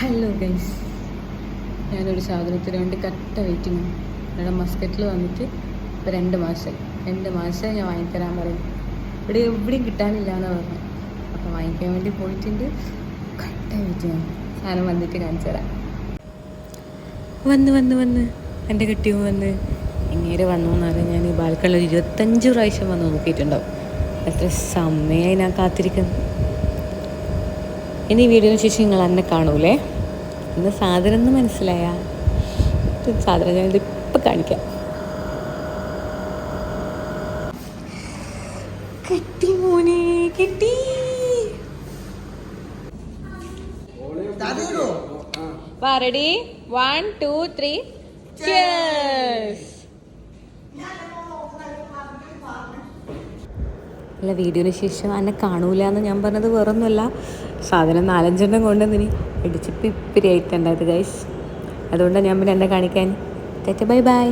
Hello guys ഞാനൊരു സാധനത്തിന് വേണ്ടി കറക്റ്റ് വെയിറ്റിംഗ് ഞങ്ങളുടെ മസ്കറ്റിൽ വന്നിട്ട് ഇപ്പോൾ രണ്ട് മാസമായി രണ്ട് മാസമായി ഞാൻ വാങ്ങിത്തരാൻ പറയും ഇവിടെ എവിടെയും കിട്ടാനില്ല എന്ന് പറഞ്ഞു. അപ്പോൾ വാങ്ങിക്കാൻ വേണ്ടി പോയിട്ടുണ്ട്. കറക്റ്റ് വെയിറ്റിംഗ് സാധനം വന്നിട്ട് കാണിച്ചു തരാം. വന്ന് വന്ന് വന്ന്. എന്റെ കെട്ടി വന്ന്. എങ്ങനെ വന്നു എന്നാലും ഞാൻ ഈ ബാൽക്കണിൽ ഇരുപത്തഞ്ച് പ്രാവശ്യം വന്ന് നോക്കിയിട്ടുണ്ടാവും. എത്ര സമയമായി ഞാൻ കാത്തിരിക്കുന്നു. ഇനി ഈ വീഡിയോന് ശേഷം നിങ്ങൾ എന്നെ കാണൂലേ? ഇന്ന് സാധനം എന്ന് മനസ്സിലായ? സാധനം ഞാനിത് ഇപ്പം കാണിക്കാം. കിട്ടി മോനെ കിട്ടി. വാ റെഡി വൺ ടു ത്രീ അല്ല വീഡിയോന് ശേഷം എന്നെ കാണൂല എന്ന് ഞാൻ പറഞ്ഞത് വേറൊന്നുമല്ല സാധനം നാലഞ്ചെണ്ണം കൊണ്ടുവന്നിനി ഇനി ഇപ്പിരി ആയിട്ടുണ്ടായത് ഗൈസ് അതുകൊണ്ടാണ് ഞാൻ പിന്നെ എന്നെ കാണിക്കാൻ ബൈ ബൈ